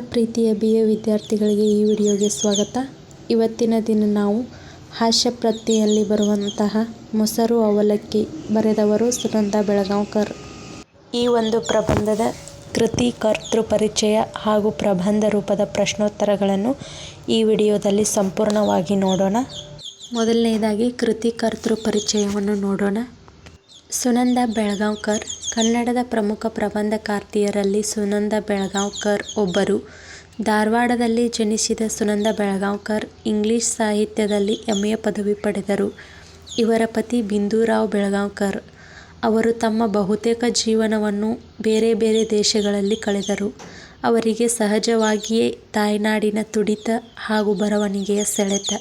ಪ್ರೀತಿಯ B A ವಿದ್ಯಾರ್ಥಿಗಳಿಗೆ ಈ ವಿಡಿಯೋಗೆ ಸ್ವಾಗತ. ಇವತ್ತಿನ ದಿನ ನಾವು ಹಾಸ್ಯಪ್ರತಿಯಲ್ಲಿ ಬರುವಂತಹ ಮೊಸರು ಅವಲಕ್ಕಿ ಬರೆದವರು ಸುನಂದ ಬೆಳಗಾಂವ್ಕರ್. ಈ ಒಂದು ಪ್ರಬಂಧದ ಕೃತಿ, ಕರ್ತೃ ಪರಿಚಯ ಹಾಗೂ ಪ್ರಬಂಧ ರೂಪದ ಪ್ರಶ್ನೋತ್ತರಗಳನ್ನು ಈ ವಿಡಿಯೋದಲ್ಲಿ ಸಂಪೂರ್ಣವಾಗಿ ನೋಡೋಣ. ಮೊದಲನೆಯದಾಗಿ ಕೃತಿ, ಕರ್ತೃ ಪರಿಚಯವನ್ನು ನೋಡೋಣ. ಸುನಂದ ಬೆಳಗಾಂವ್ಕರ್ ಕನ್ನಡದ ಪ್ರಮುಖ ಪ್ರಬಂಧಕಾರ್ತಿಯರಲ್ಲಿ ಸುನಂದ ಬೆಳಗಾಂವ್ಕರ್ ಒಬ್ಬರು. ಧಾರವಾಡದಲ್ಲಿ ಜನಿಸಿದ ಸುನಂದ ಬೆಳಗಾಂವ್ಕರ್ ಇಂಗ್ಲಿಷ್ ಸಾಹಿತ್ಯದಲ್ಲಿ ಎಮ್ಮೆಯ ಪದವಿ ಪಡೆದರು. ಇವರ ಪತಿ ಬಿಂದೂರಾವ್ ಬೆಳಗಾಂವ್ಕರ್. ಅವರು ತಮ್ಮ ಬಹುತೇಕ ಜೀವನವನ್ನು ಬೇರೆ ಬೇರೆ ದೇಶಗಳಲ್ಲಿ ಕಳೆದರು. ಅವರಿಗೆ ಸಹಜವಾಗಿಯೇ ತಾಯ್ನಾಡಿನ ತುಡಿತ ಹಾಗೂ ಬರವಣಿಗೆಯ ಸೆಳೆತ.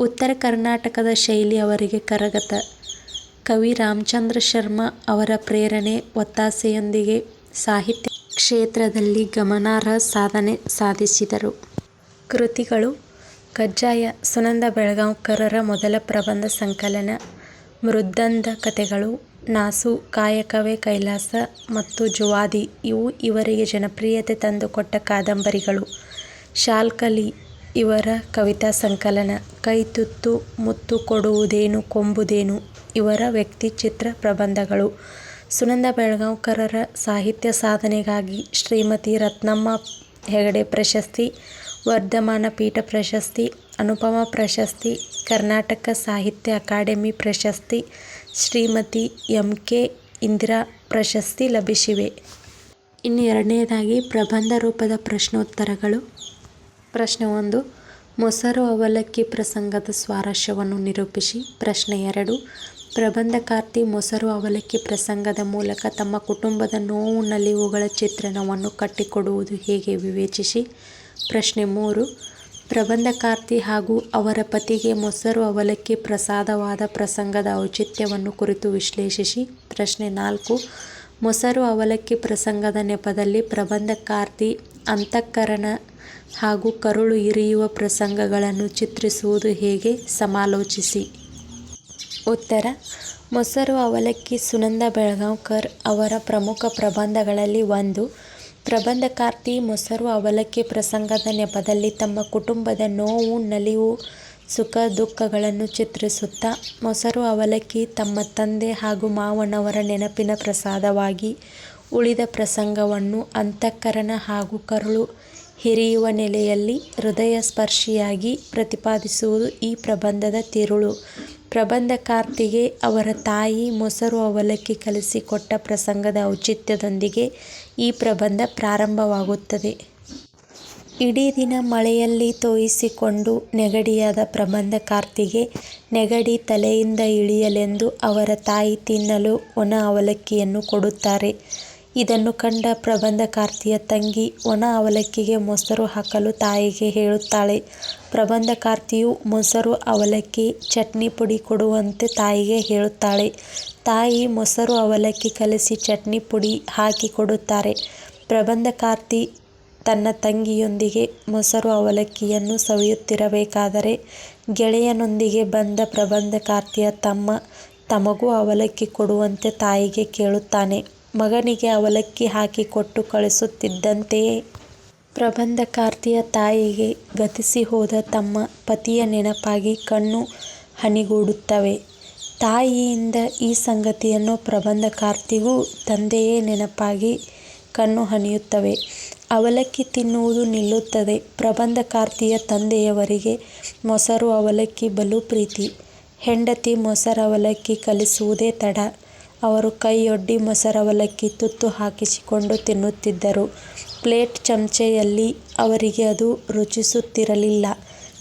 ಉತ್ತರ ಕರ್ನಾಟಕದ ಶೈಲಿ ಅವರಿಗೆ ಕರಗತ. ಕವಿ ರಾಮಚಂದ್ರ ಶರ್ಮ ಅವರ ಪ್ರೇರಣೆ, ಒತ್ತಾಸೆಯೊಂದಿಗೆ ಸಾಹಿತ್ಯ ಕ್ಷೇತ್ರದಲ್ಲಿ ಗಮನಾರ್ಹ ಸಾಧನೆ ಸಾಧಿಸಿದರು. ಕೃತಿಗಳು ಕಜ್ಜಾಯ ಸುನಂದ ಬೆಳಗಾಂವ್ಕರರ ಮೊದಲ ಪ್ರಬಂಧ ಸಂಕಲನ. ಮೃದ್ಗಂಧ ಕಥೆಗಳು. ನಾಸು, ಕಾಯಕವೇ ಕೈಲಾಸ ಮತ್ತು ಜುವಾದಿ ಇವು ಇವರಿಗೆ ಜನಪ್ರಿಯತೆ ತಂದುಕೊಟ್ಟ ಕಾದಂಬರಿಗಳು. ಶಾಲ್ಕಲಿ ಇವರ ಕವಿತಾ ಸಂಕಲನ. ಕೈತುತ್ತು, ಮುತ್ತು ಕೊಡುವುದೇನು ಕೊಂಬುದೇನು ಇವರ ವ್ಯಕ್ತಿ ಚಿತ್ರ ಪ್ರಬಂಧಗಳು. ಸುನಂದ ಬೆಳಗಾಂವ್ಕರರ ಸಾಹಿತ್ಯ ಸಾಧನೆಗಾಗಿ ಶ್ರೀಮತಿ ರತ್ನಮ್ಮ ಹೆಗಡೆ ಪ್ರಶಸ್ತಿ, ವರ್ಧಮಾನ ಪೀಠ ಪ್ರಶಸ್ತಿ, ಅನುಪಮ ಪ್ರಶಸ್ತಿ, ಕರ್ನಾಟಕ ಸಾಹಿತ್ಯ ಅಕಾಡೆಮಿ ಪ್ರಶಸ್ತಿ, ಶ್ರೀಮತಿ ಎಂ. ಕೆ. ಇಂದಿರಾ ಪ್ರಶಸ್ತಿ ಲಭಿಸಿವೆ. ಇನ್ನು ಎರಡನೆಯದಾಗಿ ಪ್ರಬಂಧ ರೂಪದ ಪ್ರಶ್ನೋತ್ತರಗಳು. ಪ್ರಶ್ನೆ ಒಂದು: ಮೊಸರು ಅವಲಕ್ಕಿ ಪ್ರಸಂಗದ ಸ್ವಾರಸ್ಯವನ್ನು ನಿರೂಪಿಸಿ. ಪ್ರಶ್ನೆ ಎರಡು: ಪ್ರಬಂಧಕಾರ್ತಿ ಮೊಸರು ಅವಲಕ್ಕಿ ಪ್ರಸಂಗದ ಮೂಲಕ ತಮ್ಮ ಕುಟುಂಬದ ನೋವು, ನಲಿವುಗಳ ಚಿತ್ರಣವನ್ನು ಕಟ್ಟಿಕೊಡುವುದು ಹೇಗೆ ವಿವೇಚಿಸಿ. ಪ್ರಶ್ನೆ ಮೂರು: ಪ್ರಬಂಧಕಾರ್ತಿ ಹಾಗೂ ಅವರ ಪತಿಗೆ ಮೊಸರು ಅವಲಕ್ಕಿ ಪ್ರಸಾದವಾದ ಪ್ರಸಂಗದ ಔಚಿತ್ಯವನ್ನು ಕುರಿತು ವಿಶ್ಲೇಷಿಸಿ. ಪ್ರಶ್ನೆ ನಾಲ್ಕು: ಮೊಸರು ಅವಲಕ್ಕಿ ಪ್ರಸಂಗದ ನೆಪದಲ್ಲಿ ಪ್ರಬಂಧಕಾರ್ತಿ ಅಂತಃಕರಣ ಹಾಗೂ ಕರುಳು ಇರಿಯುವ ಪ್ರಸಂಗಗಳನ್ನು ಚಿತ್ರಿಸುವುದು ಹೇಗೆ ಸಮಾಲೋಚಿಸಿ. ಉತ್ತರ: ಮೊಸರು ಅವಲಕ್ಕಿ ಸುನಂದ ಬೆಳಗಾಂವ್ಕರ್ ಅವರ ಪ್ರಮುಖ ಪ್ರಬಂಧಗಳಲ್ಲಿ ಒಂದು. ಪ್ರಬಂಧಕಾರ್ತಿ ಮೊಸರು ಅವಲಕ್ಕಿ ಪ್ರಸಂಗದ ನೆಪದಲ್ಲಿ ತಮ್ಮ ಕುಟುಂಬದ ನೋವು ನಲಿವು ಸುಖ ದುಃಖಗಳನ್ನು ಚಿತ್ರಿಸುತ್ತಾ, ಮೊಸರು ಅವಲಕ್ಕಿ ತಮ್ಮ ತಂದೆ ಹಾಗೂ ಮಾವನವರ ನೆನಪಿನ ಪ್ರಸಾದವಾಗಿ ಉಳಿದ ಪ್ರಸಂಗವನ್ನು ಅಂತಃಕರಣ ಹಾಗೂ ಕರುಳು ಇರಿಯುವ ನೆಲೆಯಲ್ಲಿ ಹೃದಯಸ್ಪರ್ಶಿಯಾಗಿ ಪ್ರತಿಪಾದಿಸುವುದು ಈ ಪ್ರಬಂಧದ ತಿರುಳು. ಪ್ರಬಂಧಕಾರ್ತಿಗೆ ಅವರ ತಾಯಿ ಮೊಸರು ಅವಲಕ್ಕಿ ಕಲಿಸಿಕೊಟ್ಟ ಪ್ರಸಂಗದ ಔಚಿತ್ಯದೊಂದಿಗೆ ಈ ಪ್ರಬಂಧ ಪ್ರಾರಂಭವಾಗುತ್ತದೆ. ಇಡೀ ದಿನ ಮಳೆಯಲ್ಲಿ ತೋಯಿಸಿಕೊಂಡು ನೆಗಡಿಯಾದ ಪ್ರಬಂಧಕಾರ್ತಿಗೆ ನೆಗಡಿ ತಲೆಯಿಂದ ಇಳಿಯಲೆಂದು ಅವರ ತಾಯಿ ತಿನ್ನಲು ಒಣ ಅವಲಕ್ಕಿಯನ್ನು ಕೊಡುತ್ತಾರೆ. ಇದನ್ನು ಕಂಡ ಪ್ರಬಂಧಕಾರ್ತಿಯ ತಂಗಿ ಒಣ ಅವಲಕ್ಕಿಗೆ ಮೊಸರು ಹಾಕಲು ತಾಯಿಗೆ ಹೇಳುತ್ತಾಳೆ. ಪ್ರಬಂಧಕಾರ್ತಿಯು ಮೊಸರು ಅವಲಕ್ಕಿ, ಚಟ್ನಿ ಪುಡಿ ಕೊಡುವಂತೆ ತಾಯಿಗೆ ಹೇಳುತ್ತಾಳೆ. ತಾಯಿ ಮೊಸರು ಅವಲಕ್ಕಿ ಕಲಸಿ ಚಟ್ನಿ ಪುಡಿ ಹಾಕಿ ಕೊಡುತ್ತಾರೆ. ಪ್ರಬಂಧಕಾರ್ತಿ ತನ್ನ ತಂಗಿಯೊಂದಿಗೆ ಮೊಸರು ಅವಲಕ್ಕಿಯನ್ನು ಸವಿಯುತ್ತಿರಬೇಕಾದರೆ ಗೆಳೆಯನೊಂದಿಗೆ ಬಂದ ಪ್ರಬಂಧಕಾರ್ತಿಯ ತಮ್ಮ ತಮಗೂ ಅವಲಕ್ಕಿ ಕೊಡುವಂತೆ ತಾಯಿಗೆ ಕೇಳುತ್ತಾನೆ. ಮಗನಿಗೆ ಅವಲಕ್ಕಿ ಹಾಕಿ ಕೊಟ್ಟು ಕಳಿಸುತ್ತಿದ್ದಂತೆಯೇ ಪ್ರಬಂಧಕಾರ್ತಿಯ ತಾಯಿಗೆ ಗತಿಸಿಹೋದ ತಮ್ಮ ಪತಿಯ ನೆನಪಾಗಿ ಕಣ್ಣು ಹನಿಗೂಡುತ್ತವೆ. ತಾಯಿಯಿಂದ ಈ ಸಂಗತಿಯನ್ನು ಪ್ರಬಂಧಕಾರ್ತಿಗೂ ತಂದೆಯೇ ನೆನಪಾಗಿ ಕಣ್ಣು ಹನಿಯುತ್ತವೆ. ಅವಲಕ್ಕಿ ತಿನ್ನುವುದು ನಿಲ್ಲುತ್ತದೆ. ಪ್ರಬಂಧಕಾರ್ತಿಯ ತಂದೆಯವರಿಗೆ ಮೊಸರು ಅವಲಕ್ಕಿ ಬಲು ಪ್ರೀತಿ. ಹೆಂಡತಿ ಮೊಸರವಲಕ್ಕಿ ಕಲಿಸುವುದೇ ತಡ. ಅವರು ಕೈಯೊಡ್ಡಿ ಮೊಸರವಲಕ್ಕಿ ತುತ್ತು ಹಾಕಿಸಿಕೊಂಡು ತಿನ್ನುತ್ತಿದ್ದರು. ಪ್ಲೇಟ್ ಚಮಚೆಯಲ್ಲಿ ಅವರಿಗೆ ಅದು ರುಚಿಸುತ್ತಿರಲಿಲ್ಲ.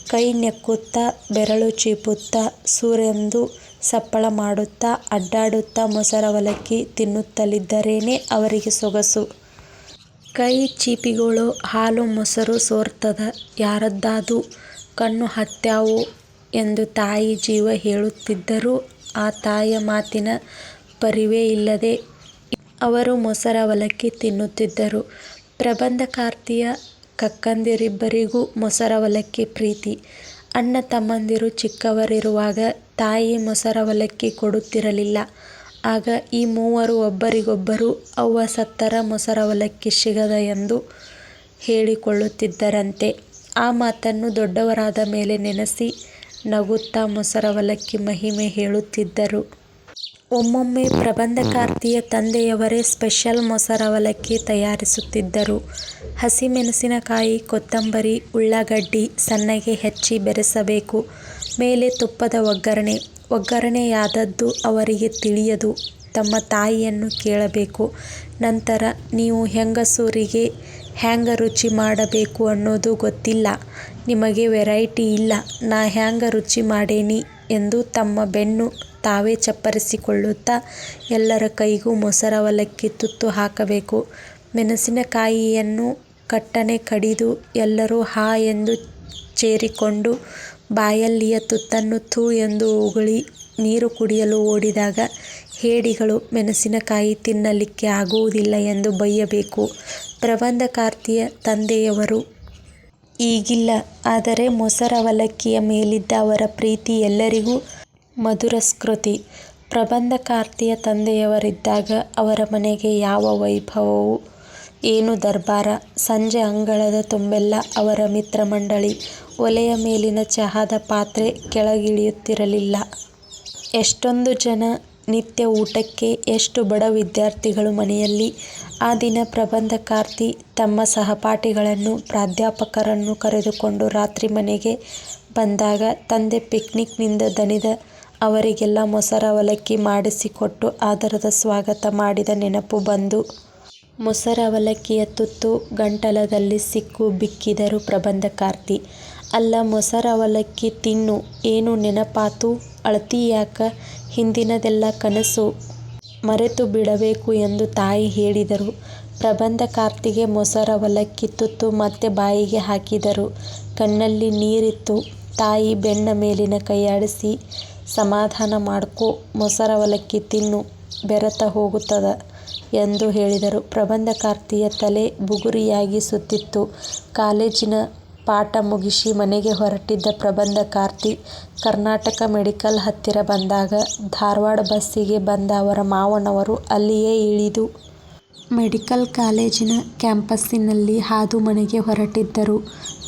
ಕೈ ನೆಕ್ಕುತ್ತಾ, ಬೆರಳು ಚೀಪುತ್ತಾ, ಸೂರೆಂದು ಸಪ್ಪಳ ಮಾಡುತ್ತಾ, ಅಡ್ಡಾಡುತ್ತಾ ಮೊಸರವಲಕ್ಕಿ ತಿನ್ನುತ್ತಲಿದ್ದರೇನೇ ಅವರಿಗೆ ಸೊಗಸು. ಕೈ ಚೀಪಿಗಳು ಹಾಲು ಮೊಸರು ಸೋರ್ತದ ಯಾರದ್ದಾದೂ ಕಣ್ಣು ಹತ್ಯಾವು ಎಂದು ತಾಯಿ ಜೀವ ಹೇಳುತ್ತಿದ್ದರೂ ಆ ತಾಯಿಯ ಮಾತಿನ ಪರಿವೇ ಇಲ್ಲದೆ ಅವರು ಮೊಸರವಲಕ್ಕಿ ತಿನ್ನುತ್ತಿದ್ದರು. ಪ್ರಬಂಧಕಾರ್ತಿಯ ಕಕ್ಕಂದಿರಿಬ್ಬರಿಗೂ ಮೊಸರವಲಕ್ಕಿ ಪ್ರೀತಿ. ಅಣ್ಣ ತಮ್ಮಂದಿರು ಚಿಕ್ಕವರಿರುವಾಗ ತಾಯಿ ಮೊಸರವಲಕ್ಕಿ ಕೊಡುತ್ತಿರಲಿಲ್ಲ. ಆಗ ಈ ಮೂವರು ಒಬ್ಬರಿಗೊಬ್ಬರು ಅವ್ವ ಸತ್ತರ ಮೊಸರವಲಕ್ಕಿ ಸಿಗದ ಎಂದು ಹೇಳಿಕೊಳ್ಳುತ್ತಿದ್ದರಂತೆ. ಆ ಮಾತನ್ನು ದೊಡ್ಡವರಾದ ಮೇಲೆ ನೆನೆಸಿ ನಗುತ್ತಾ ಮೊಸರವಲಕ್ಕಿ ಮಹಿಮೆ ಹೇಳುತ್ತಿದ್ದರು. ಒಮ್ಮೊಮ್ಮೆ ಪ್ರಬಂಧಕಾರ್ತಿಯ ತಂದೆಯವರೇ ಸ್ಪೆಷಲ್ ಮೊಸರವಲಕ್ಕಿ ತಯಾರಿಸುತ್ತಿದ್ದರು. ಹಸಿಮೆಣಸಿನಕಾಯಿ, ಕೊತ್ತಂಬರಿ, ಉಳ್ಳಾಗಡ್ಡಿ ಸಣ್ಣಗೆ ಹೆಚ್ಚಿ ಬೆರೆಸಬೇಕು. ಮೇಲೆ ತುಪ್ಪದ ಒಗ್ಗರಣೆ. ಒಗ್ಗರಣೆಯಾದದ್ದು ಅವರಿಗೆ ತಿಳಿಯದು. ತಮ್ಮ ತಾಯಿಯನ್ನು ಕೇಳಬೇಕು. ನಂತರ ನೀವು ಹೆಂಗಸುರಿಗೆ ಹ್ಯಾಂಗ ರುಚಿ ಮಾಡಬೇಕು ಅನ್ನೋದು ಗೊತ್ತಿಲ್ಲ. ನಿಮಗೆ ವೆರೈಟಿ ಇಲ್ಲ. ನಾ ಹ್ಯಾಂಗ ರುಚಿ ಮಾಡೇನಿ ಎಂದು ತಮ್ಮ ಬೆನ್ನು ತಾವೇ ಚಪ್ಪರಿಸಿಕೊಳ್ಳುತ್ತಾ ಎಲ್ಲರ ಕೈಗೂ ಮೊಸರವಲಕ್ಕಿ ತುತ್ತು ಹಾಕಬೇಕು. ಮೆಣಸಿನಕಾಯಿಯನ್ನು ಕಟ್ಟನೆ ಕಡಿದು ಎಲ್ಲರೂ ಹಾ ಎಂದು ಚೇರಿಕೊಂಡು ಬಾಯಲ್ಲಿಯ ತುತ್ತನ್ನು ತೂ ಎಂದು ಉಗುಳಿ ನೀರು ಕುಡಿಯಲು ಓಡಿದಾಗ ಹೇಡಿಗಳು ಮೆಣಸಿನಕಾಯಿ ತಿನ್ನಲಿಕ್ಕೆ ಆಗುವುದಿಲ್ಲ ಎಂದು ಬಯ್ಯಬೇಕು. ಪ್ರಬಂಧಕಾರ್ತಿಯ ತಂದೆಯವರು, ಈಗಿಲ್ಲ. ಆದರೆ ಮೊಸರವಲಕ್ಕಿಯ ಮೇಲಿದ್ದ ಅವರ ಪ್ರೀತಿ ಎಲ್ಲರಿಗೂ ಮಧುರಸ್ಮೃತಿ. ಪ್ರಬಂಧಕಾರ್ತಿಯ ತಂದೆಯವರಿದ್ದಾಗ ಅವರ ಮನೆಗೆ ಯಾವ ವೈಭವವೂ ಏನು ದರ್ಬಾರ. ಸಂಜೆ ಅಂಗಳದ ತುಂಬೆಲ್ಲ ಅವರ ಮಿತ್ರಮಂಡಳಿ. ಒಲೆಯ ಮೇಲಿನ ಚಹಾದ ಪಾತ್ರೆ ಕೆಳಗಿಳಿಯುತ್ತಿರಲಿಲ್ಲ. ಎಷ್ಟೊಂದು ಜನ ನಿತ್ಯ ಊಟಕ್ಕೆ, ಎಷ್ಟು ಬಡ ವಿದ್ಯಾರ್ಥಿಗಳು ಮನೆಯಲ್ಲಿ. ಆ ದಿನ ಪ್ರಬಂಧಕಾರ್ತಿ ತಮ್ಮ ಸಹಪಾಠಿಗಳನ್ನು, ಪ್ರಾಧ್ಯಾಪಕರನ್ನು ಕರೆದುಕೊಂಡು ರಾತ್ರಿ ಮನೆಗೆ ಬಂದಾಗ ತಂದೆ ಪಿಕ್ನಿಕ್ನಿಂದ ದಣಿದ ಅವರಿಗೆಲ್ಲ ಮೊಸರ ಅವಲಕ್ಕಿ ಮಾಡಿಸಿಕೊಟ್ಟು ಆದರದ ಸ್ವಾಗತ ಮಾಡಿದ ನೆನಪು ಬಂದು, ಮೊಸರ ಅವಲಕ್ಕಿಯ ತುತ್ತು ಗಂಟಲದಲ್ಲಿ ಸಿಕ್ಕು ಬಿಕ್ಕಿದರು ಪ್ರಬಂಧಕಾರ್ತಿ. ಅಲ್ಲ, ಮೊಸರ ಅವಲಕ್ಕಿ ತಿನ್ನು, ಏನು ನೆನಪಾತು ಅಳತಿಯಾಕ ಹಿಂದಿನದೆಲ್ಲ ಕನಸು ಮರೆತು ಬಿಡಬೇಕು" ಎಂದು ತಾಯಿ ಹೇಳಿದರು. ಪ್ರಬಂಧಕಾರ್ತಿಗೆ ಮೊಸರವಲಕ್ಕಿ ತುತ್ತು ಮತ್ತೆ ಬಾಯಿಗೆ ಹಾಕಿದರು. ಕಣ್ಣಲ್ಲಿ ನೀರಿತ್ತು. ತಾಯಿ ಬೆನ್ನ ಮೇಲಿನ ಕೈಯಾಡಿಸಿ ಸಮಾಧಾನ ಮಾಡ್ಕೊ ಮೊಸರವಲಕ್ಕಿ ತಿನ್ನು, ಬೆರೆತ ಹೋಗುತ್ತದೆ ಎಂದು ಹೇಳಿದರು. ಪ್ರಬಂಧಕಾರ್ತಿಯ ತಲೆ ಬುಗುರಿಯಾಗಿ ಸುತ್ತಿತ್ತು. ಕಾಲೇಜಿನ ಪಾಠ ಮುಗಿಸಿ ಮನೆಗೆ ಹೊರಟಿದ್ದ ಪ್ರಬಂಧಕಾರ್ತಿ ಕರ್ನಾಟಕ ಮೆಡಿಕಲ್ ಹತ್ತಿರ ಬಂದಾಗ ಧಾರವಾಡ ಬಸ್ಸಿಗೆ ಬಂದ ಅವರ ಮಾವನವರು ಅಲ್ಲಿಯೇ ಇಳಿದು ಮೆಡಿಕಲ್ ಕಾಲೇಜಿನ ಕ್ಯಾಂಪಸ್ಸಿನಲ್ಲಿ ಹಾದು ಮನೆಗೆ ಹೊರಟಿದ್ದರು.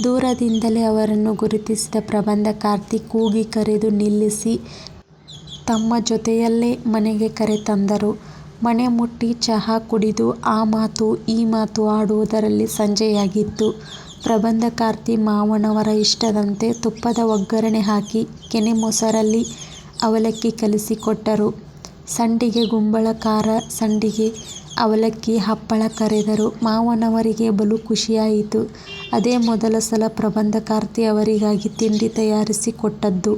ದೂರದಿಂದಲೇ ಅವರನ್ನು ಗುರುತಿಸಿದ ಪ್ರಬಂಧಕಾರ್ತಿ ಕೂಗಿ ಕರೆದು ನಿಲ್ಲಿಸಿ ತಮ್ಮ ಜೊತೆಯಲ್ಲೇ ಮನೆಗೆ ಕರೆ ತಂದರು. ಮನೆ ಮುಟ್ಟಿ ಚಹಾ ಕುಡಿದು ಆ ಮಾತು ಈ ಮಾತು ಆಡುವುದರಲ್ಲಿ ಸಂಜೆಯಾಗಿತ್ತು. ಪ್ರಬಂಧಕಾರ್ತಿ ಮಾವನವರ ಇಷ್ಟದಂತೆ ತುಪ್ಪದ ಒಗ್ಗರಣೆ ಹಾಕಿ ಕೆನೆ ಮೊಸರಲ್ಲಿ ಅವಲಕ್ಕಿ ಕಲಿಸಿಕೊಟ್ಟರು. ಸಂಡಿಗೆ ಗುಂಬಳಕಾರ ಸಂಡಿಗೆ, ಅವಲಕ್ಕಿ, ಹಪ್ಪಳ ಕರೆದರು. ಮಾವನವರಿಗೆ ಬಲು ಖುಷಿಯಾಯಿತು. ಅದೇ ಮೊದಲ ಸಲ ಪ್ರಬಂಧಕಾರ್ತಿ ಅವರಿಗಾಗಿ ತಿಂಡಿ ತಯಾರಿಸಿ ಕೊಟ್ಟದ್ದು.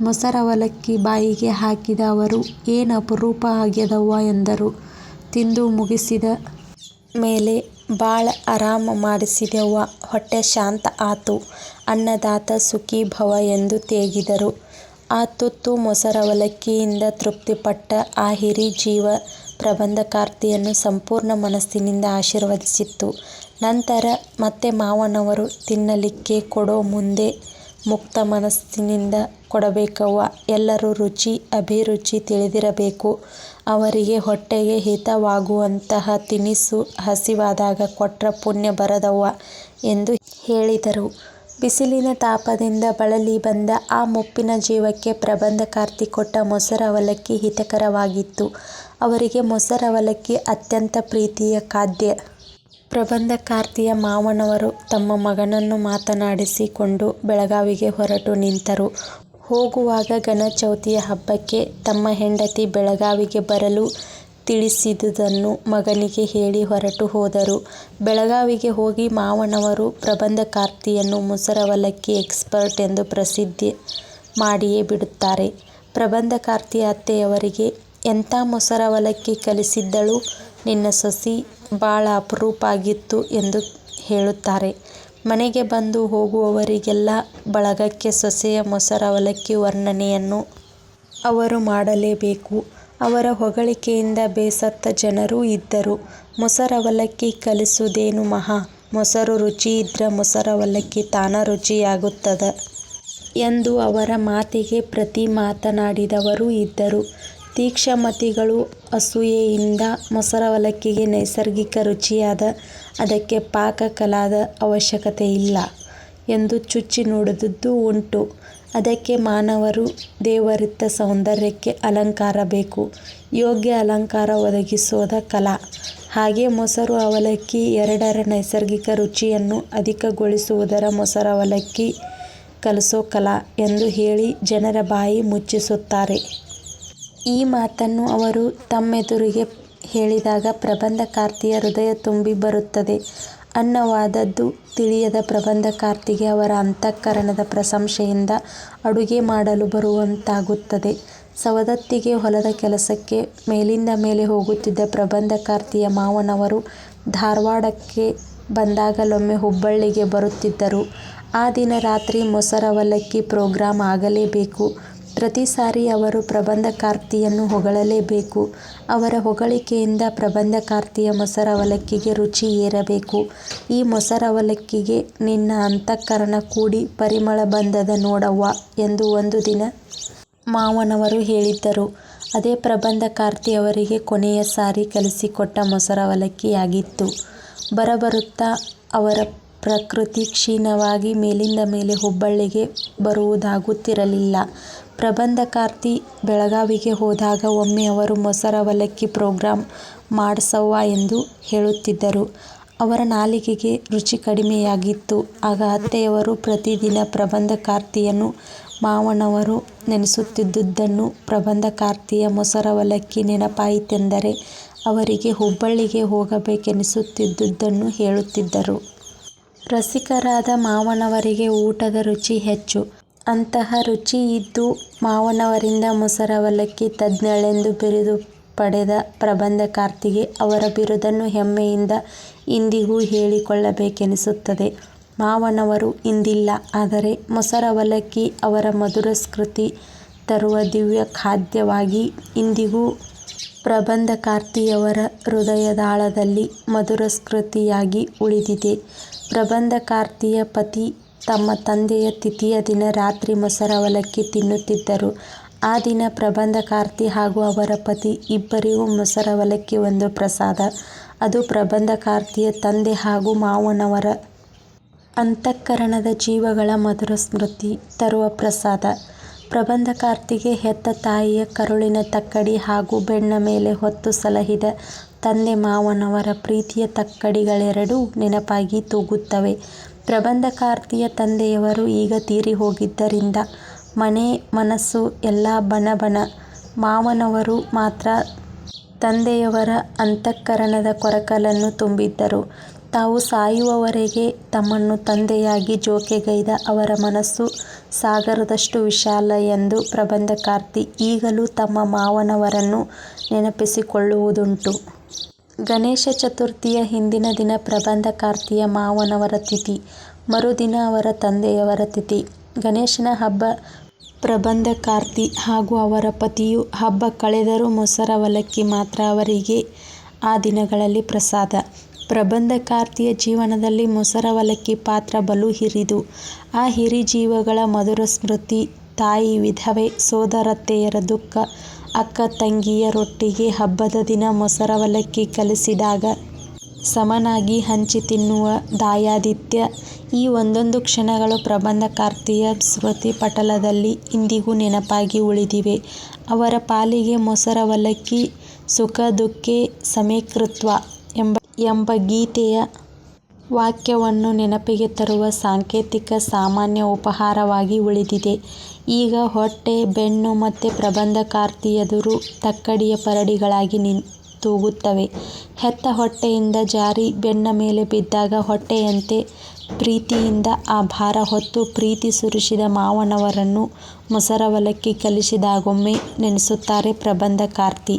ಮೊಸರವಲಕ್ಕಿ ಬಾಯಿಗೆ ಹಾಕಿದ ಅವರು ಏನು ಅಪರೂಪ ಆಗ್ಯದವ್ವ ಎಂದರು. ತಿಂದು ಮುಗಿಸಿದ ಮೇಲೆ ಬಾಳ ಆರಾಮ ಮಾಡಿಸಿದೆವ್ವ ಹೊಟ್ಟೆ ಶಾಂತ ಆತು. ಅನ್ನದಾತ ಸುಖಿ ಭವ ಎಂದು ತೇಗಿದರು. ಆ ತುತ್ತು ಮೊಸರವಲಕ್ಕಿಯಿಂದ ತೃಪ್ತಿಪಟ್ಟ ಆ ಹಿರಿ ಜೀವ ಪ್ರಬಂಧಕಾರ್ತಿಯನ್ನು ಸಂಪೂರ್ಣ ಮನಸ್ಸಿನಿಂದ ಆಶೀರ್ವದಿಸಿತ್ತು. ನಂತರ ಮತ್ತೆ ಮಾವನವರು ತಿನ್ನಲಿಕ್ಕೆ ಕೊಡೋ ಮುಂದೆ ಮುಕ್ತ ಮನಸ್ಸಿನಿಂದ ಕೊಡಬೇಕವ್ವ, ಎಲ್ಲರ ರುಚಿ, ಅಭಿರುಚಿ ತಿಳಿದಿರಬೇಕು. ಅವರಿಗೆ ಹೊಟ್ಟೆಗೆ ಹಿತವಾಗುವಂತಹ ತಿನಿಸು ಹಸಿವಾದಾಗ ಕೊಟ್ರ ಪುಣ್ಯ ಬರದವ್ವ ಎಂದು ಹೇಳಿದರು. ಬಿಸಿಲಿನ ತಾಪದಿಂದ ಬಳಲಿ ಬಂದ ಆ ಮುಪ್ಪಿನ ಜೀವಕ್ಕೆ ಪ್ರಬಂಧಕಾರ್ತಿ ಕೊಟ್ಟ ಮೊಸರ ಅವಲಕ್ಕಿ ಹಿತಕರವಾಗಿತ್ತು. ಅವರಿಗೆ ಮೊಸರವಲಕ್ಕಿ ಅತ್ಯಂತ ಪ್ರೀತಿಯ ಖಾದ್ಯ. ಪ್ರಬಂಧಕಾರ್ತಿಯ ಮಾವನವರು ತಮ್ಮ ಮಗನನ್ನು ಮಾತನಾಡಿಸಿಕೊಂಡು ಬೆಳಗಾವಿಗೆ ಹೊರಟು ನಿಂತರು. ಹೋಗುವಾಗ ಗಣಚೌತಿಯ ಹಬ್ಬಕ್ಕೆ ತಮ್ಮ ಹೆಂಡತಿ ಬೆಳಗಾವಿಗೆ ಬರಲು ತಿಳಿಸಿದುದನ್ನು ಮಗನಿಗೆ ಹೇಳಿ ಹೊರಟು ಹೋದರು. ಬೆಳಗಾವಿಗೆ ಹೋಗಿ ಮಾವನವರು ಪ್ರಬಂಧಕಾರ್ತಿಯನ್ನು ಮೊಸರವಲಕ್ಕಿ ಎಕ್ಸ್ಪರ್ಟ್ ಎಂದು ಪ್ರಸಿದ್ಧಿ ಮಾಡಿಯೇ ಬಿಡುತ್ತಾರೆ. ಪ್ರಬಂಧಕಾರ್ತಿಯ ಅತ್ತೆಯವರಿಗೆ ಎಂಥಾ ಮೊಸರವಲಕ್ಕಿ ಕಲಿಸಿದ್ದಳು ನಿನ್ನ ಸೊಸಿ ಬಾಳ ಅಪರೂಪ ಆಗಿತ್ತು ಎಂದು ಹೇಳುತ್ತಾರೆ. ಮನೆಗೆ ಬಂದು ಹೋಗುವವರಿಗೆಲ್ಲ ಬಳಗಕ್ಕೆ ಸೊಸೆಯ ಮೊಸರವಲಕ್ಕಿ ವರ್ಣನೆಯನ್ನು ಅವರು ಮಾಡಲೇಬೇಕು. ಅವರ ಹೊಗಳಿಕೆಯಿಂದ ಬೇಸತ್ತ ಜನರೂ ಇದ್ದರು. ಮೊಸರವಲಕ್ಕಿ ಕಲಿಸುವುದೇನು ಮಹಾ, ಮೊಸರು ರುಚಿ ಇದ್ರ ಮೊಸರ ಮೊಸರವಲಕ್ಕಿ ತಾನ ರುಚಿಯಾಗುತ್ತದೆ ಎಂದು ಅವರ ಮಾತಿಗೆ ಪ್ರತಿ ಮಾತನಾಡಿದವರೂ ಇದ್ದರು. ತೀಕ್ಷ್ಣಮತಿಗಳು ಅಸೂಯೆಯಿಂದ ಮೊಸರವಲಕ್ಕಿಗೆ ನೈಸರ್ಗಿಕ ರುಚಿಯಾದ, ಅದಕ್ಕೆ ಪಾಕಕಲಾದ ಅವಶ್ಯಕತೆಯಿಲ್ಲ ಎಂದು ಚುಚ್ಚಿ ನೋಡಿದದ್ದು ಉಂಟು. ಅದಕ್ಕೆ ಮಾನವರು ದೇವರಿತ್ತ ಸೌಂದರ್ಯಕ್ಕೆ ಅಲಂಕಾರ ಬೇಕು. ಯೋಗ್ಯ ಅಲಂಕಾರ ಒದಗಿಸೋದ ಕಲಾ. ಹಾಗೆ ಮೊಸರು ಅವಲಕ್ಕಿ ಎರಡರ ನೈಸರ್ಗಿಕ ರುಚಿಯನ್ನು ಅಧಿಕಗೊಳಿಸುವುದರ ಮೊಸರವಲಕ್ಕಿ ಕಲಸೋ ಕಲಾ ಎಂದು ಹೇಳಿ ಜನರ ಬಾಯಿ ಮುಚ್ಚಿಸುತ್ತಾರೆ. ಈ ಮಾತನ್ನು ಅವರು ತಮ್ಮೆದುರಿಗೆ ಹೇಳಿದಾಗ ಪ್ರಬಂಧಕಾರ್ತಿಯ ಹೃದಯ ತುಂಬಿ ಬರುತ್ತದೆ. ಅನ್ನವಾದದ್ದು ತಿಳಿಯದ ಪ್ರಬಂಧಕಾರ್ತಿಗೆ ಅವರ ಅಂತಃಕರಣದ ಪ್ರಶಂಸೆಯಿಂದ ಅಡುಗೆ ಮಾಡಲು ಬರುವಂತಾಗುತ್ತದೆ. ಸವದತ್ತಿಗೆ ಹೊಲದ ಕೆಲಸಕ್ಕೆ ಮೇಲಿಂದ ಮೇಲೆ ಹೋಗುತ್ತಿದ್ದ ಪ್ರಬಂಧಕಾರ್ತಿಯ ಮಾವನವರು ಧಾರವಾಡಕ್ಕೆ ಬಂದಾಗಲೊಮ್ಮೆ ಹುಬ್ಬಳ್ಳಿಗೆ ಬರುತ್ತಿದ್ದರು. ಆ ದಿನ ರಾತ್ರಿ ಮೊಸರವಲಕ್ಕಿ ಪ್ರೋಗ್ರಾಂ ಆಗಲೇಬೇಕು. ಪ್ರತಿ ಸಾರಿ ಅವರು ಪ್ರಬಂಧಕಾರ್ತಿಯನ್ನು ಹೊಗಳಲೇಬೇಕು. ಅವರ ಹೊಗಳಿಕೆಯಿಂದ ಪ್ರಬಂಧಕಾರ್ತಿಯ ಮೊಸರವಲಕ್ಕಿಗೆ ರುಚಿ ಏರಬೇಕು. ಈ ಮೊಸರವಲಕ್ಕಿಗೆ ನಿನ್ನ ಅಂತಃಕರಣ ಕೂಡಿ ಪರಿಮಳ ಬಂದದ ನೋಡವ್ವ ಎಂದು ಒಂದು ದಿನ ಮಾವನವರು ಹೇಳಿದ್ದರು. ಅದೇ ಪ್ರಬಂಧಕಾರ್ತಿ ಅವರಿಗೆ ಕೊನೆಯ ಸಾರಿ ಕಲಿಸಿಕೊಟ್ಟ ಮೊಸರವಲಕ್ಕಿಯಾಗಿತ್ತು. ಬರಬರುತ್ತಾ ಅವರ ಪ್ರಕೃತಿ ಕ್ಷೀಣವಾಗಿ ಮೇಲಿಂದ ಮೇಲೆ ಹುಬ್ಬಳ್ಳಿಗೆ ಬರುವುದಾಗುತ್ತಿರಲಿಲ್ಲ. ಪ್ರಬಂಧಕಾರ್ತಿ ಬೆಳಗಾವಿಗೆ ಹೋದಾಗ ಒಮ್ಮೆ ಅವರು ಮೊಸರವಲಕ್ಕಿ ಪ್ರೋಗ್ರಾಂ ಮಾಡ್ಸವ್ವ ಎಂದು ಹೇಳುತ್ತಿದ್ದರು. ಅವರ ನಾಲಿಗೆಗೆ ರುಚಿ ಕಡಿಮೆಯಾಗಿತ್ತು. ಆಗ ಅತ್ತೆಯವರು ಪ್ರತಿದಿನ ಪ್ರಬಂಧಕಾರ್ತಿಯನ್ನು ಮಾವನವರು ನೆನೆಸುತ್ತಿದ್ದುದನ್ನು ಪ್ರಬಂಧಕಾರ್ತಿಯ ಮೊಸರವಲಕ್ಕಿ ನೆನಪಾಯಿತೆಂದರೆ ಅವರಿಗೆ ಹುಬ್ಬಳ್ಳಿಗೆ ಹೋಗಬೇಕೆನಿಸುತ್ತಿದ್ದುದನ್ನು ಹೇಳುತ್ತಿದ್ದರು. ರಸಿಕರಾದ ಮಾವನವರಿಗೆ ಊಟದ ರುಚಿ ಹೆಚ್ಚು. ಅಂತಹ ರುಚಿ ಇದ್ದು ಮಾವನವರಿಂದ ಮೊಸರವಲಕ್ಕಿ ತಜ್ಞಳೆಂದು ಬಿರುದು ಪಡೆದ ಪ್ರಬಂಧಕಾರ್ತಿಗೆ ಅವರ ಬಿರುದನ್ನು ಹೆಮ್ಮೆಯಿಂದ ಇಂದಿಗೂ ಹೇಳಿಕೊಳ್ಳಬೇಕೆನಿಸುತ್ತದೆ. ಮಾವನವರು ಇಂದಿಲ್ಲ. ಆದರೆ ಮೊಸರವಲಕ್ಕಿ ಅವರ ಮಧುರಸ್ಮೃತಿ ತರುವ ದಿವ್ಯ ಖಾದ್ಯವಾಗಿ ಇಂದಿಗೂ ಪ್ರಬಂಧಕಾರ್ತಿಯವರ ಹೃದಯದಾಳದಲ್ಲಿ ಮಧುರಸ್ಮೃತಿಯಾಗಿ ಉಳಿದಿದೆ. ಪ್ರಬಂಧಕಾರ್ತಿಯ ಪತಿ ತಮ್ಮ ತಂದೆಯ ತಿಥಿಯ ದಿನ ರಾತ್ರಿ ಮೊಸರವಲಕ್ಕಿ ತಿನ್ನುತ್ತಿದ್ದರು. ಆ ದಿನ ಪ್ರಬಂಧಕಾರ್ತಿ ಹಾಗೂ ಅವರ ಪತಿ ಇಬ್ಬರಿಗೂ ಮೊಸರವಲಕ್ಕಿ ಒಂದು ಪ್ರಸಾದ. ಅದು ಪ್ರಬಂಧಕಾರ್ತಿಯ ತಂದೆ ಹಾಗೂ ಮಾವನವರ ಅಂತಃಕರಣದ ಜೀವಗಳ ಮಧುರ ಸ್ಮೃತಿ ತರುವ ಪ್ರಸಾದ. ಪ್ರಬಂಧಕಾರ್ತಿಗೆ ಹೆತ್ತ ತಾಯಿಯ ಕರುಳಿನ ತಕ್ಕಡಿ ಹಾಗೂ ಬೆನ್ನ ಮೇಲೆ ಹೊತ್ತು ಸಲಹಿದ ತಂದೆ ಮಾವನವರ ಪ್ರೀತಿಯ ತಕ್ಕಡಿಗಳೆರಡೂ ನೆನಪಾಗಿ ತೂಗುತ್ತವೆ. ಪ್ರಬಂಧಕಾರ್ತಿಯ ತಂದೆಯವರು ಈಗ ತೀರಿ ಹೋಗಿದ್ದರಿಂದ ಮನೆ, ಮನಸ್ಸು ಎಲ್ಲ ಬಣ. ಮಾವನವರು ಮಾತ್ರ ತಂದೆಯವರ ಅಂತಃಕರಣದ ಕೊರಕಲನ್ನು ತುಂಬಿದ್ದರು. ತಾವು ಸಾಯುವವರೆಗೆ ತಮ್ಮನ್ನು ತಂದೆಯಾಗಿ ಜೋಕೆಗೈದ ಅವರ ಮನಸ್ಸು ಸಾಗರದಷ್ಟು ವಿಶಾಲ ಎಂದು ಪ್ರಬಂಧಕಾರ್ತಿ ಈಗಲೂ ತಮ್ಮ ಮಾವನವರನ್ನು ನೆನಪಿಸಿಕೊಳ್ಳುವುದುಂಟು. ಗಣೇಶ ಚತುರ್ಥಿಯ ಹಿಂದಿನ ದಿನ ಪ್ರಬಂಧಕಾರ್ತಿಯ ಮಾವನವರ ತಿಥಿ. ಮರುದಿನ ಅವರ ತಂದೆಯವರ ತಿಥಿ. ಗಣೇಶನ ಹಬ್ಬ ಪ್ರಬಂಧಕಾರ್ತಿ ಹಾಗೂ ಅವರ ಪತಿಯು ಹಬ್ಬ ಕಳೆದರೂ ಮೊಸರವಲಕ್ಕಿ ಮಾತ್ರ ಅವರಿಗೆ ಆ ದಿನಗಳಲ್ಲಿ ಪ್ರಸಾದ. ಪ್ರಬಂಧಕಾರ್ತಿಯ ಜೀವನದಲ್ಲಿ ಮೊಸರವಲಕ್ಕಿ ಪಾತ್ರ ಬಲು ಹಿರಿದು. ಆ ಹಿರಿ ಜೀವಿಗಳ ಮಧುರ ಸ್ಮೃತಿ, ತಾಯಿ ವಿಧವೆ, ಸೋದರತ್ತೆಯರ ದುಃಖ, ಅಕ್ಕ ತಂಗಿಯ ರೊಟ್ಟಿಗೆ ಹಬ್ಬದ ದಿನ ಮೊಸರವಲಕ್ಕಿ ಕಲಿಸಿದಾಗ ಸಮನಾಗಿ ಹಂಚಿ ತಿನ್ನುವ ದಾಯಾದಿತ್ಯ ಈ ಒಂದೊಂದು ಕ್ಷಣಗಳು ಪ್ರಬಂಧಕಾರ್ತಿಯ ಸ್ಮೃತಿಪಟಲದಲ್ಲಿ ಇಂದಿಗೂ ನೆನಪಾಗಿ ಉಳಿದಿವೆ. ಅವರ ಪಾಲಿಗೆ ಮೊಸರವಲಕ್ಕಿ ಸುಖ, ದುಃಖೆ, ಸಮೇಕೃತ್ವ ಎಂಬ ಗೀತೆಯ ವಾಕ್ಯವನ್ನು ನೆನಪಿಗೆ ತರುವ ಸಾಂಕೇತಿಕ ಸಾಮಾನ್ಯ ಉಪಹಾರವಾಗಿ ಉಳಿದಿದೆ. ಈಗ ಹೊಟ್ಟೆ ಬೆನ್ನು ಮತ್ತೆ ಪ್ರಬಂಧಕಾರ್ತಿಯೆದುರು ತಕ್ಕಡಿಯ ಪರಡಿಗಳಾಗಿ ತೂಗುತ್ತವೆ. ಹೆತ್ತ ಹೊಟ್ಟೆಯಿಂದ ಜಾರಿ ಬೆನ್ನ ಮೇಲೆ ಬಿದ್ದಾಗ ಹೊಟ್ಟೆಯಂತೆ ಪ್ರೀತಿಯಿಂದ ಆ ಭಾರ ಹೊತ್ತು ಪ್ರೀತಿ ಸುರಿಸಿದ ಮಾವನವರನ್ನು ಮೊಸರವಲಕ್ಕಿ ಕಲಿಸಿದಾಗೊಮ್ಮೆ ನೆನೆಸುತ್ತಾರೆ ಪ್ರಬಂಧಕಾರ್ತಿ.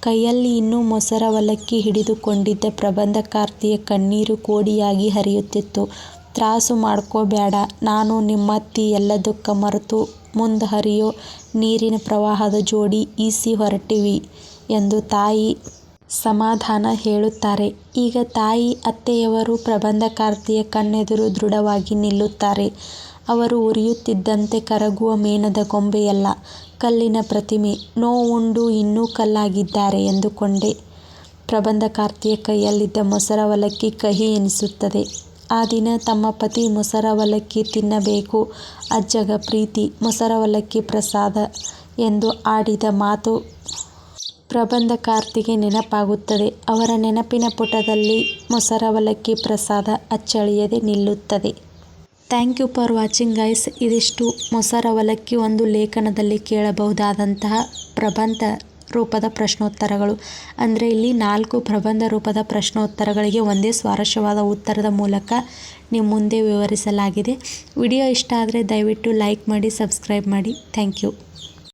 ಕೈಯಲ್ಲಿ ಇನ್ನೂ ಮೊಸರವಲಕ್ಕಿ ಹಿಡಿದುಕೊಂಡಿದ್ದ ಪ್ರಬಂಧಕಾರ್ತಿಯ ಕಣ್ಣೀರು ಕೋಡಿಯಾಗಿ ಹರಿಯುತ್ತಿತ್ತು. ತ್ರಾಸು ಮಾಡ್ಕೋಬೇಡ, ನಾನು ನಿಮ್ಮತ್ತಿ ಎಲ್ಲ ದುಃಖ ಮರೆತು ಮುಂದೆ ಹರಿಯೋ ನೀರಿನ ಪ್ರವಾಹದ ಜೋಡಿ ಈಸಿ ಹೊರಟಿವಿ ಎಂದು ತಾಯಿ ಸಮಾಧಾನ ಹೇಳುತ್ತಾರೆ. ಈಗ ತಾಯಿ ಅತ್ತೆಯವರು ಪ್ರಬಂಧಕಾರ್ತಿಯ ಕಣ್ಣೆದುರು ದೃಢವಾಗಿ ನಿಲ್ಲುತ್ತಾರೆ. ಅವರು ಉರಿಯುತ್ತಿದ್ದಂತೆ ಕರಗುವ ಮೇಣದ ಗೊಂಬೆಯಲ್ಲ, ಕಲ್ಲಿನ ಪ್ರತಿಮೆ. ನೋವುಂಡು ಇನ್ನೂ ಕಲ್ಲಾಗಿದ್ದಾರೆ ಎಂದುಕೊಂಡೆ. ಪ್ರಬಂಧಕಾರ್ತಿಯ ಕೈಯಲ್ಲಿದ್ದ ಮೊಸರವಲಕ್ಕಿ ಕಹಿ ಎನಿಸುತ್ತದೆ. ಆ ದಿನ ತಮ್ಮ ಪತಿ ಮೊಸರವಲಕ್ಕಿ ತಿನ್ನಬೇಕು ಅಜ್ಜಗ ಪ್ರೀತಿ ಮೊಸರವಲಕ್ಕಿ ಪ್ರಸಾದ ಎಂದು ಆಡಿದ ಮಾತು ಪ್ರಬಂಧಕಾರ್ತಿಗೆ ನೆನಪಾಗುತ್ತದೆ. ಅವರ ನೆನಪಿನ ಪುಟದಲ್ಲಿ ಮೊಸರವಲಕ್ಕಿ ಪ್ರಸಾದ ಅಚ್ಚಳಿಯದೆ ನಿಲ್ಲುತ್ತದೆ. Thank you for watching guys ಇದಿಷ್ಟು ಮೊಸರವಲಕ್ಕಿ ಒಂದು ಲೇಖನದಲ್ಲಿ ಕೇಳಬಹುದಾದಂತಹ ಪ್ರಬಂಧ ರೂಪದ ಪ್ರಶ್ನೋತ್ತರಗಳು. ಅಂದ್ರೆ ಇಲ್ಲಿ ನಾಲ್ಕು ಪ್ರಬಂಧ ರೂಪದ ಪ್ರಶ್ನೋತ್ತರಗಳಿಗೆ ಒಂದೇ ಸ್ವಾರಸ್ಯವಾದ ಉತ್ತರದ ಮೂಲಕ ನಿಮ್ಮ ಮುಂದೆ ವಿವರಿಸಲಾಗಿದೆ. ವಿಡಿಯೋ ಇಷ್ಟ ಆದರೆ ದಯವಿಟ್ಟು ಲೈಕ್ ಮಾಡಿ, ಸಬ್ಸ್ಕ್ರೈಬ್ ಮಾಡಿ ಥ್ಯಾಂಕ್ ಯು.